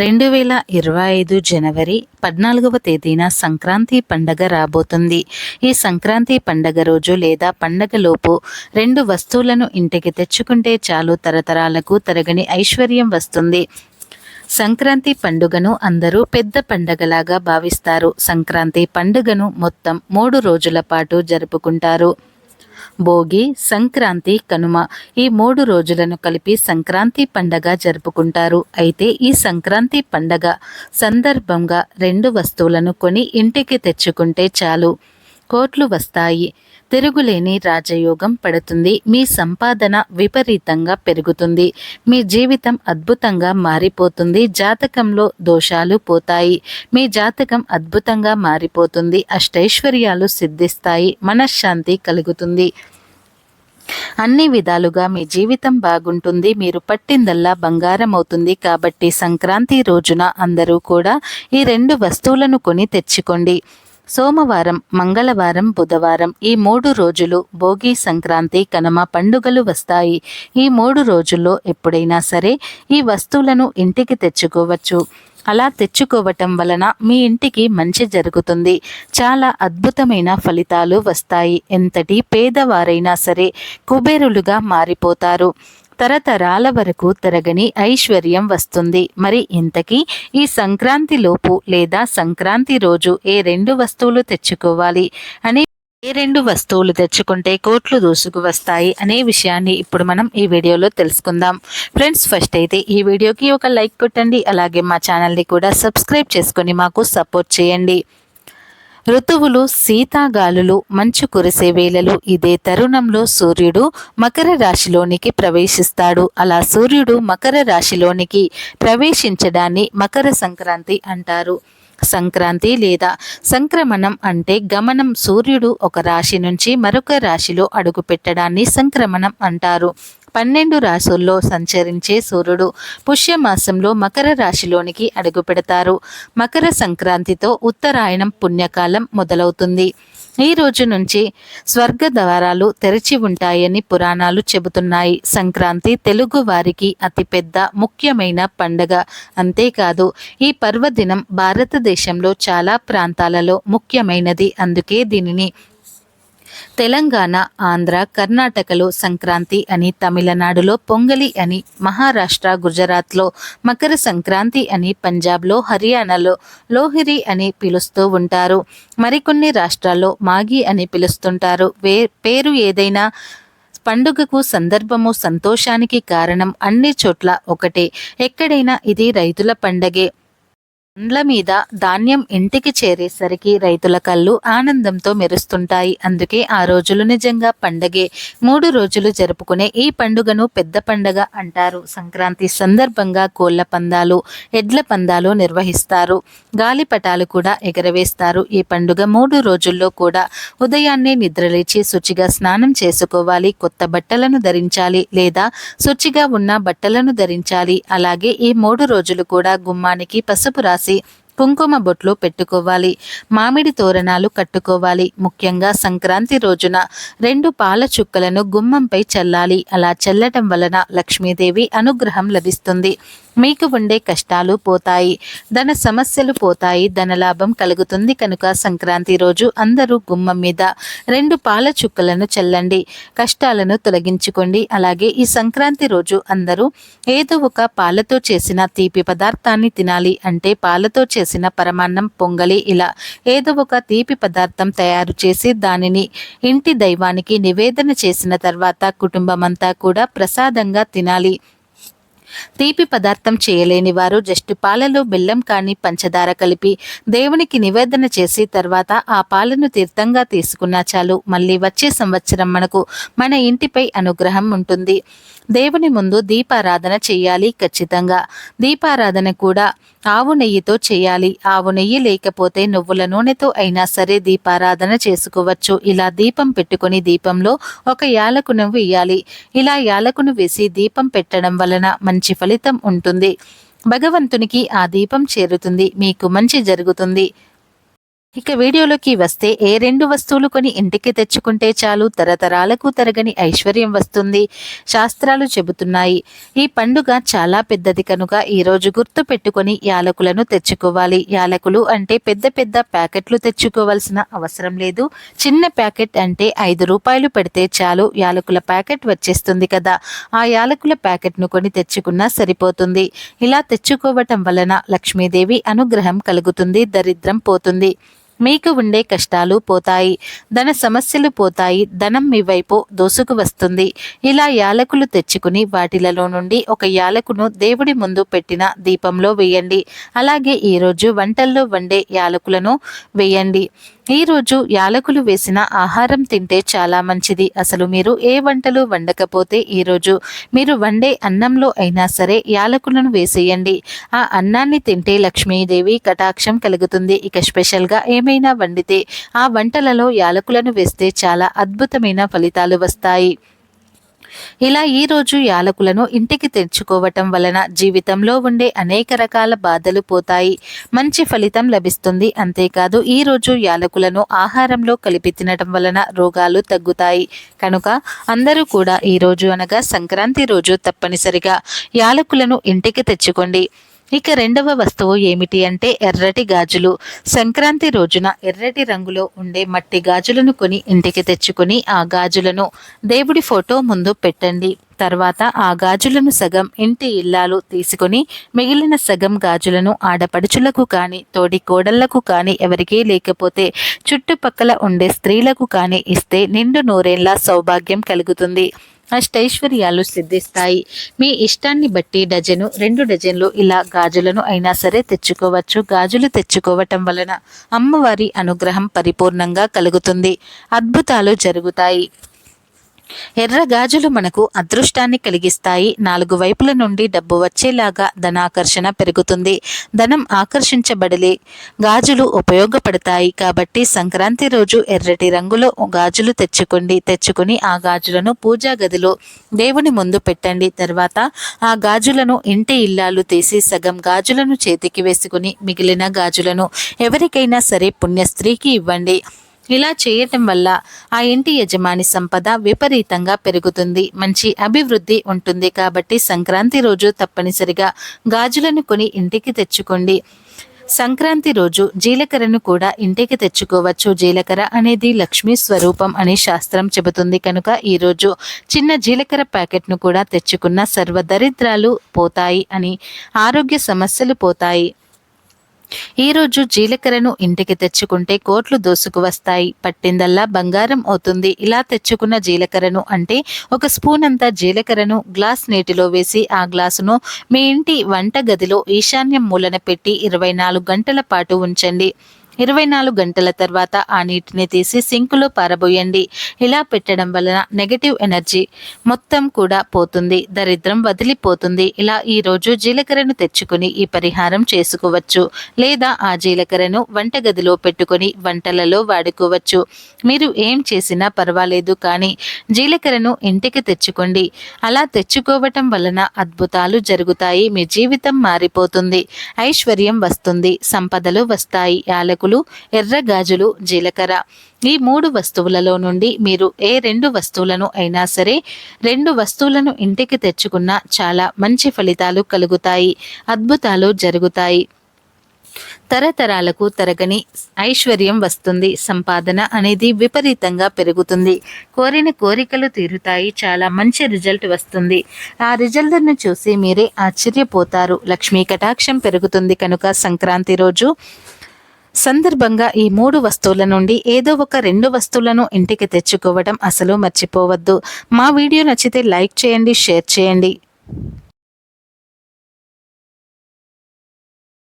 రెండు వేల ఇరవై ఐదు జనవరి పద్నాలుగవ తేదీన సంక్రాంతి పండగ రాబోతుంది. ఈ సంక్రాంతి పండగ రోజు లేదా పండగలోపు రెండు వస్తువులను ఇంటికి తెచ్చుకుంటే చాలు తరతరాలకు తరగని ఐశ్వర్యం వస్తుంది. సంక్రాంతి పండుగను అందరూ పెద్ద పండగలాగా భావిస్తారు. సంక్రాంతి పండుగను మొత్తం మూడు రోజుల పాటు జరుపుకుంటారు. భోగి సంక్రాంతి కనుమ ఈ మూడు రోజులను కలిపి సంక్రాంతి పండగ జరుపుకుంటారు. అయితే ఈ సంక్రాంతి పండగ సందర్భంగా రెండు వస్తువులను కొని ఇంటికి తెచ్చుకుంటే చాలు. కోట్లు వస్తాయి. తిరుగులేని రాజయోగం పడుతుంది. మీ సంపాదన విపరీతంగా పెరుగుతుంది. మీ జీవితం అద్భుతంగా మారిపోతుంది. జాతకంలో దోషాలు పోతాయి. మీ జాతకం అద్భుతంగా మారిపోతుంది. అష్టైశ్వర్యాలు సిద్ధిస్తాయి. మనశ్శాంతి కలుగుతుంది. అన్ని విధాలుగా మీ జీవితం బాగుంటుంది. మీరు పట్టిందల్లా బంగారం అవుతుంది కాబట్టి సంక్రాంతి రోజున అందరూ కూడా ఈ రెండు వస్తువులను కొని తెచ్చుకోండి. సోమవారం మంగళవారం బుధవారం ఈ మూడు రోజులు భోగి సంక్రాంతి కనుమ పండుగలు వస్తాయి. ఈ మూడు రోజుల్లో ఎప్పుడైనా సరే ఈ వస్తువులను ఇంటికి తెచ్చుకోవచ్చు. అలా తెచ్చుకోవటం వలన మీ ఇంటికి మంచి జరుగుతుంది. చాలా అద్భుతమైన ఫలితాలు వస్తాయి. ఎంతటి పేదవారైనా సరే కుబేరులుగా మారిపోతారు. తరతరాల వరకు తరగని ఐశ్వర్యం వస్తుంది. మరి ఇంతకీ ఈ సంక్రాంతి లోపు లేదా సంక్రాంతి రోజు ఏ రెండు వస్తువులు తెచ్చుకోవాలి? అని ఏ రెండు వస్తువులు తెచ్చుకుంటే కోట్లు దూసుకు వస్తాయి అనే విషయాన్ని ఇప్పుడు మనం ఈ వీడియోలో తెలుసుకుందాం. ఫ్రెండ్స్ ఫస్ట్ అయితే ఈ వీడియోకి ఒక లైక్ కొట్టండి. అలాగే మా ఛానల్ని కూడా సబ్స్క్రైబ్ చేసుకొని మాకు సపోర్ట్ చేయండి. ఋతువులు శీతాగాలులు మంచు కురిసే వేళలు ఇదే తరుణంలో సూర్యుడు మకర రాశిలోనికి ప్రవేశిస్తాడు. అలా సూర్యుడు మకర రాశిలోనికి ప్రవేశించడాన్ని మకర సంక్రాంతి అంటారు. సంక్రాంతి లేదా సంక్రమణం అంటే గమనం సూర్యుడు ఒక రాశి నుంచి మరొక రాశిలో అడుగుపెట్టడాన్ని సంక్రమణం అంటారు. పన్నెండు రాశుల్లో సంచరించే సూర్యుడు పుష్యమాసంలో మకర రాశిలోనికి అడుగుపెడతారు. మకర సంక్రాంతితో ఉత్తరాయణం పుణ్యకాలం మొదలవుతుంది. ఈ రోజు నుంచి స్వర్గ ద్వారాలు తెరిచి ఉంటాయని పురాణాలు చెబుతున్నాయి. సంక్రాంతి తెలుగు వారికి అతిపెద్ద ముఖ్యమైన పండగ. అంతేకాదు ఈ పర్వదినం భారతదేశంలో చాలా ప్రాంతాలలో ముఖ్యమైనది. అందుకే దీనిని తెలంగాణ ఆంధ్ర కర్ణాటకలో సంక్రాంతి అని తమిళనాడులో పొంగలి అని మహారాష్ట్ర గుజరాత్లో మకర సంక్రాంతి అని పంజాబ్లో హర్యానాలో లోహిరి అని పిలుస్తూ ఉంటారు. మరికొన్ని రాష్ట్రాల్లో మాగి అని పిలుస్తుంటారు. వే పేరు ఏదైనా పండుగకు సందర్భము సంతోషానికి కారణం అన్ని చోట్ల ఒకటే. ఎక్కడైనా ఇది రైతుల పండగే. పండ్ల మీద ధాన్యం ఇంటికి చేరేసరికి రైతుల కళ్ళు ఆనందంతో మెరుస్తుంటాయి. అందుకే ఆ రోజులు నిజంగా పండగే. మూడు రోజులు జరుపుకునే ఈ పండుగను పెద్ద పండగ అంటారు. సంక్రాంతి సందర్భంగా కోళ్ళ పందాలు ఎడ్ల పందాలు నిర్వహిస్తారు. గాలిపటాలు కూడా ఎగరవేస్తారు. ఈ పండుగ మూడు రోజుల్లో కూడా ఉదయాన్నే నిద్రలేచి శుచిగా స్నానం చేసుకోవాలి. కొత్త బట్టలను ధరించాలి లేదా శుచిగా ఉన్న బట్టలను ధరించాలి. అలాగే ఈ మూడు రోజులు కూడా గుమ్మానికి పసుపు రాసి రాసి కుంకుమ బొట్లు పెట్టుకోవాలి. మామిడి తోరణాలు కట్టుకోవాలి. ముఖ్యంగా సంక్రాంతి రోజున రెండు పాల చుక్కలను గుమ్మంపై చల్లాలి. అలా చల్లటం వలన లక్ష్మీదేవి అనుగ్రహం లభిస్తుంది. మీకు ఉండే కష్టాలు పోతాయి ధన సమస్యలు పోతాయి ధనలాభం కలుగుతుంది కనుక సంక్రాంతి రోజు అందరూ గుమ్మం మీద రెండు పాల చుక్కలను చల్లండి. కష్టాలను తొలగించుకోండి. అలాగే ఈ సంక్రాంతి రోజు అందరూ ఏదో ఒక పాలతో చేసిన తీపి పదార్థాన్ని తినాలి అంటే పాలతో చేసిన పరమాన్నం పొంగలి ఇలా ఏదో ఒక తీపి పదార్థం తయారు చేసి దానిని ఇంటి దైవానికి నివేదన చేసిన తర్వాత కుటుంబమంతా కూడా ప్రసాదంగా తినాలి. తీపి పదార్థం చేయలేని వారు జస్ట్ పాలలో బెల్లం కానీ పంచదార కలిపి దేవునికి నివేదన చేసి తర్వాత ఆ పాలను తీర్థంగా తీసుకున్నా చాలు. మళ్ళీ వచ్చే సంవత్సరం మనకు మన ఇంటిపై అనుగ్రహం ఉంటుంది. దేవుని ముందు దీపారాధన చేయాలి ఖచ్చితంగా. దీపారాధన కూడా ఆవు నెయ్యితో చేయాలి. ఆవు నెయ్యి లేకపోతే నువ్వుల నూనెతో అయినా సరే దీపారాధన చేసుకోవచ్చు. ఇలా దీపం పెట్టుకుని దీపంలో ఒక యాలకును వేయాలి. ఇలా యాలకును వేసి దీపం పెట్టడం వలన మంచి ఫలితం ఉంటుంది. భగవంతునికి ఆ దీపం చేరుతుంది. మీకు మంచి జరుగుతుంది. ఇక వీడియోలోకి వస్తే ఏ రెండు వస్తువులు కొని ఇంటికి తెచ్చుకుంటే చాలు తరతరాలకు తరగని ఐశ్వర్యం వస్తుంది. శాస్త్రాలు చెబుతున్నాయి. ఈ పండుగ చాలా పెద్దది కనుక ఈరోజు గుర్తు పెట్టుకొని యాలకులను తెచ్చుకోవాలి. యాలకులు అంటే పెద్ద పెద్ద ప్యాకెట్లు తెచ్చుకోవాల్సిన అవసరం లేదు. చిన్న ప్యాకెట్ అంటే ఐదు రూపాయలు పెడితే చాలు యాలకుల ప్యాకెట్ వచ్చేస్తుంది కదా. ఆ యాలకుల ప్యాకెట్ను కొని తెచ్చుకున్నా సరిపోతుంది. ఇలా తెచ్చుకోవటం వలన లక్ష్మీదేవి అనుగ్రహం కలుగుతుంది. దరిద్రం పోతుంది. మీకు ఉండే కష్టాలు పోతాయి ధన సమస్యలు పోతాయి ధనం మీ వైపు దోసుకు వస్తుంది. ఇలా యాలకులు తెచ్చుకుని వాటిలలో నుండి ఒక యాలకును దేవుడి ముందు పెట్టిన దీపంలో వేయండి. అలాగే ఈరోజు వంటల్లో వండే యాలకులను వేయండి. ఈరోజు యాలకులు వేసిన ఆహారం తింటే చాలా మంచిది. అసలు మీరు ఏ వంటలు వండకపోతే ఈరోజు మీరు వండే అన్నంలో అయినా సరే యాలకులను వేసేయండి. ఆ అన్నాన్ని తింటే లక్ష్మీదేవి కటాక్షం కలుగుతుంది. ఇక స్పెషల్గా ఏమైనా వండితే ఆ వంటలలో యాలకులను వేస్తే చాలా అద్భుతమైన ఫలితాలు వస్తాయి. ఇలా ఈరోజు యాలకులను ఇంటికి తెచ్చుకోవటం వలన జీవితంలో ఉండే అనేక రకాల బాధలు పోతాయి. మంచి ఫలితం లభిస్తుంది. అంతేకాదు ఈరోజు యాలకులను ఆహారంలో కలిపి తినటం వలన రోగాలు తగ్గుతాయి. కనుక అందరూ కూడా ఈరోజు అనగా సంక్రాంతి రోజు తప్పనిసరిగా యాలకులను ఇంటికి తెచ్చుకోండి. ఇక రెండవ వస్తువు ఏమిటి అంటే ఎర్రటి గాజులు. సంక్రాంతి రోజున ఎర్రటి రంగులో ఉండే మట్టి గాజులను కొని ఇంటికి తెచ్చుకొని ఆ గాజులను దేవుడి ఫోటో ముందు పెట్టండి. తర్వాత ఆ గాజులను సగం ఇంటి ఇల్లాలు తీసుకుని మిగిలిన సగం గాజులను ఆడపడుచులకు కానీ తోడి కోడళ్ళకు కానీ ఎవరికీ లేకపోతే చుట్టుపక్కల ఉండే స్త్రీలకు కానీ ఇస్తే నిండు నూరేళ్ళ సౌభాగ్యం కలుగుతుంది. అష్టైశ్వర్యాలు సిద్ధిస్తాయి. మీ ఇష్టాన్ని బట్టి డజను రెండు డజన్లు ఇలా గాజులను అయినా సరే తెచ్చుకోవచ్చు. గాజులు తెచ్చుకోవటం వలన అమ్మవారి అనుగ్రహం పరిపూర్ణంగా కలుగుతుంది. అద్భుతాలు జరుగుతాయి. ఎర్ర గాజులు మనకు అదృష్టాన్ని కలిగిస్తాయి. నాలుగు వైపుల నుండి డబ్బు వచ్చేలాగా ధనాకర్షణ పెరుగుతుంది. ధనం ఆకర్షించబడలే. గాజులు ఉపయోగపడతాయి. కాబట్టి సంక్రాంతి రోజు ఎర్రటి రంగులో గాజులు తెచ్చుకోండి. తెచ్చుకుని ఆ గాజులను పూజా గదిలో దేవుని ముందు పెట్టండి. తర్వాత ఆ గాజులను ఇంటి ఇల్లాలు తీసి సగం గాజులను చేతికి వేసుకుని మిగిలిన గాజులను ఎవరికైనా సరే పుణ్యస్త్రీకి ఇవ్వండి. ఇలా చేయటం వల్ల ఆ ఇంటి యజమాని సంపద విపరీతంగా పెరుగుతుంది. మంచి అభివృద్ధి ఉంటుంది కాబట్టి సంక్రాంతి రోజు తప్పనిసరిగా గాజులను కొని ఇంటికి తెచ్చుకోండి. సంక్రాంతి రోజు జీలకర్రను కూడా ఇంటికి తెచ్చుకోవచ్చు. జీలకర్ర అనేది లక్ష్మీ స్వరూపం అని శాస్త్రం చెబుతుంది. కనుక ఈరోజు చిన్న జీలకర్ర ప్యాకెట్ను కూడా తెచ్చుకున్న సర్వదరిద్రాలు పోతాయి అని ఆరోగ్య సమస్యలు పోతాయి. ఈరోజు జీలకర్రను ఇంటికి తెచ్చుకుంటే కోట్లు దోసుకు వస్తాయి. పట్టిందల్లా బంగారం అవుతుంది. ఇలా తెచ్చుకున్న జీలకర్రను అంటే ఒక స్పూన్ అంతా జీలకర్రను గ్లాస్ నీటిలో వేసి ఆ గ్లాసును మీ ఇంటి వంట గదిలో ఈశాన్యం మూలన పెట్టి ఇరవై నాలుగు గంటల పాటు ఉంచండి. ఇరవై నాలుగు గంటల తర్వాత ఆ నీటిని తీసి సింకులో పారబోయండి. ఇలా పెట్టడం వలన నెగటివ్ ఎనర్జీ మొత్తం కూడా పోతుంది. దరిద్రం వదిలిపోతుంది. ఇలా ఈరోజు జీలకర్రను తెచ్చుకుని ఈ పరిహారం చేసుకోవచ్చు. లేదా ఆ జీలకర్రను వంటగదిలో పెట్టుకొని వంటలలో వాడుకోవచ్చు. మీరు ఏం చేసినా పర్వాలేదు కానీ జీలకర్రను ఇంటికి తెచ్చుకోండి. అలా తెచ్చుకోవటం వలన అద్భుతాలు జరుగుతాయి. మీ జీవితం మారిపోతుంది. ఐశ్వర్యం వస్తుంది. సంపదలు వస్తాయి. యాలకు ఆకులు ఎర్ర గాజులు జీలకర్ర. ఈ మూడు వస్తువులలో నుండి మీరు ఏ రెండు వస్తువులను అయినా సరే రెండు వస్తువులను ఇంటికి తెచ్చుకున్న చాలా మంచి ఫలితాలు కలుగుతాయి అద్భుతాలు జరుగుతాయి. తరతరాలకు తరగని ఐశ్వర్యం వస్తుంది సంపాదన అనేది విపరీతంగా పెరుగుతుంది. కోరిన కోరికలు తీరుతాయి చాలా మంచి రిజల్ట్ వస్తుంది. ఆ రిజల్ట్ను చూసి మీరే ఆశ్చర్యపోతారు. లక్ష్మీ కటాక్షం పెరుగుతుంది కనుక సంక్రాంతి రోజు సందర్భంగా ఈ మూడు వస్తువుల నుండి ఏదో ఒక రెండు వస్తువులను ఇంటికి తెచ్చుకోవడం అసలు మర్చిపోవద్దు. మా వీడియో నచ్చితే లైక్ చేయండి షేర్ చేయండి.